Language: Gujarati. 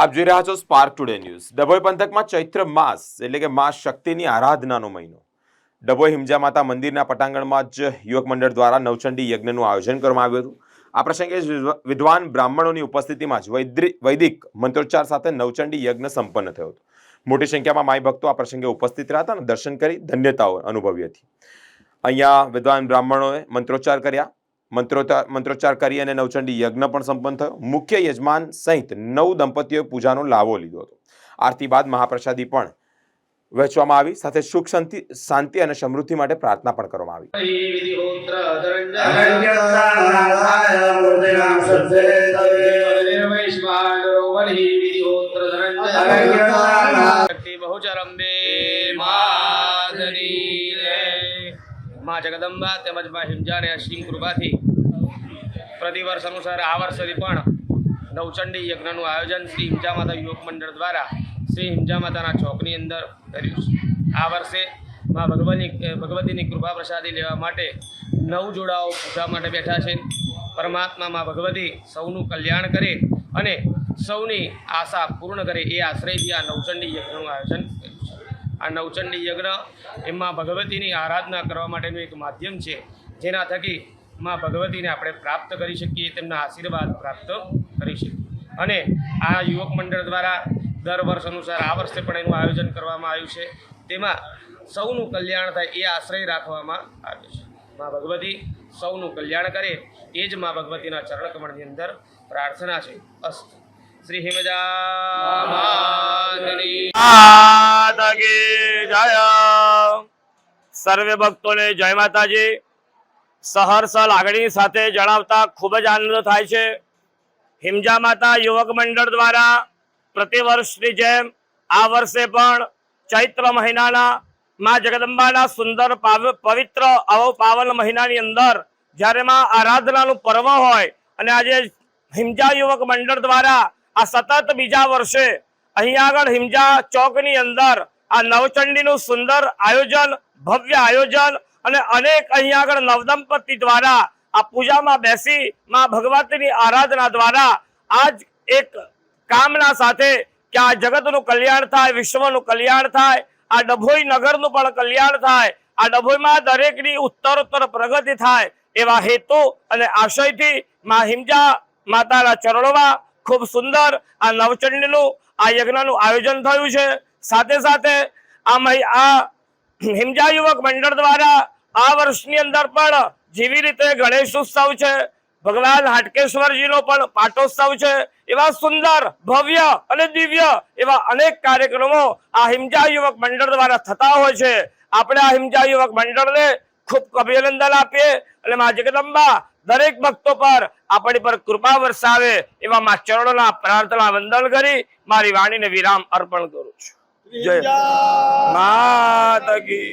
આપ જોઈ રહ્યા છો સ્પાર્ક ટુડે ન્યૂઝ ડભોઈ પંથકમાં ચૈત્ર માસ, એટલે કે મા શક્તિની આરાધનાનો મહિનો. ડભોઈ હિમજા માતા મંદિરના પટાંગણમાં જ યુવક મંડળ દ્વારા નવચંડી યજ્ઞનું આયોજન કરવામાં આવ્યું હતું. આ પ્રસંગે વિદ્વાન બ્રાહ્મણોની ઉપસ્થિતિમાં જ વૈદિક મંત્રોચ્ચાર સાથે નવચંડી યજ્ઞ સંપન્ન થયો હતો. મોટી સંખ્યામાં માઈ ભક્તો આ પ્રસંગે ઉપસ્થિત રહ્યા હતા અને દર્શન કરી ધન્યતાઓ અનુભવી હતી. અહીંયા વિદ્વાન બ્રાહ્મણોએ મંત્રોચ્ચાર કર્યા. મંત્રોચ્ચાર મંત્રોચ્ચાર કરી અને નવચંડી યજ્ઞ પણ સંપન્ન થયો. મુખ્ય યજમાન સહિત નવ દંપતીઓએ પૂજાનો લાવો લીધો હતો. આરતી બાદ મહાપ્રસાદી પણ વહેંચવામાં આવી. સાથે સુખ શાંતિ શાંતિ અને સમૃદ્ધિ માટે પ્રાર્થના પણ કરવામાં આવી. માં જગદંબા તેમજ મા હિમજાને અસીમ કૃપાથી પ્રતિવર્ષ અનુસાર આ વર્ષથી પણ નવચંડી યજ્ઞનું આયોજન શ્રી હિમજા માતા યુવક મંડળ દ્વારા શ્રી હિમજા માતાના ચોકની અંદર કર્યું છે. આ વર્ષે માં ભગવાનની ભગવતીની કૃપા પ્રસાદી લેવા માટે નવ જોડાઓ પૂજા માટે બેઠા છે. પરમાત્મા માં ભગવતી સૌનું કલ્યાણ કરે અને સૌની આશા પૂર્ણ કરે એ આશ્રયથી આ નવચંડી યજ્ઞનું આયોજન કર્યું છે. આ નવચંડી યજ્ઞ એમાં ભગવતીની આરાધના કરવા માટેનું એક માધ્યમ છે. જેના થકી માં ભગવતીને આપણે પ્રાપ્ત કરી શકીએ, તેમના આશીર્વાદ પ્રાપ્ત કરી શકીએ. અને આ યુવક મંડળ દ્વારા દર વર્ષ અનુસાર આ વર્ષે પણ એનું આયોજન કરવામાં આવ્યું છે. તેમાં સૌનું કલ્યાણ થાય એ આશ્રય રાખવામાં આવ્યો છે. મા ભગવતી સૌનું કલ્યાણ કરે એ જ મા ભગવતીના ચરણ કમળની અંદર પ્રાર્થના છે. અસ્ત. શ્રી હિમજા જય સર્વે ભક્તોને જય માતાજી. સહર્ષ લાગણી સાથે જણાવતા ખૂબ જ આનંદ થાય છે. હિમજા માતા યુવક મંડળ દ્વારા પ્રતિવર્ષની જેમ આ વર્ષે પણ ચૈત્ર મહિનાના માં જગદંબાના સુંદર પાવ- પવિત્ર અવ પાવન મહિનાની અંદર જ્યારે માં આરાધનાનું પર્વ હોય અને આજે હિમજા યુવક મંડળ દ્વારા આ સતત બીજા વર્ષે અહીંયા આગળ હિમજા ચોકની અંદર આ નવચંડીનું સુંદર આયોજન, ભવ્ય આયોજન અને અનેક અહીંયા આગળ નવદંપતિ દ્વારા આ પૂજામાં બેસી માં ભગવતીની આરાધના દ્વારા આજ એક કામના સાથે કે આ જગતનું કલ્યાણ થાય, વિશ્વનું કલ્યાણ થાય, આ ડભોઈ નગરનું પણ કલ્યાણ થાય, આ ડભોઈમાં દરેકની ઉત્તરોત્તર પ્રગતિ થાય એવા હેતુ અને આશયથી માં હિમજા માતાના ચરણોમાં ખૂબ સુંદર આ નવચંડીનું, આ યજ્ઞનું આયોજન થયું છે. સાથે સાથે આ હિમજા યુવક મંડળ દ્વારા આ વર્ષની અંદર પણ જેવી રીતે ગણેશ ઉત્સવ છે ભગવાન હાટકેશ્વરજીનો પણ પાટોત્સવ છે એવા સુંદર ભવ્ય અને દિવ્ય એવા અનેક કાર્યક્રમો આ હિમજા યુવક મંડળ દ્વારા થતા હોય છે. આપણે આ હિમજા યુવક મંડળને ખૂબ અભિનંદન આપીએ અને મા જગદંબા દરેક ભક્તો પર આપણી પર કૃપા વરસાવે એવા મા ચરણોના પ્રાર્થના વંદન કરી મારી વાણીને વિરામ અર્પણ કરું છું. જય માતા કી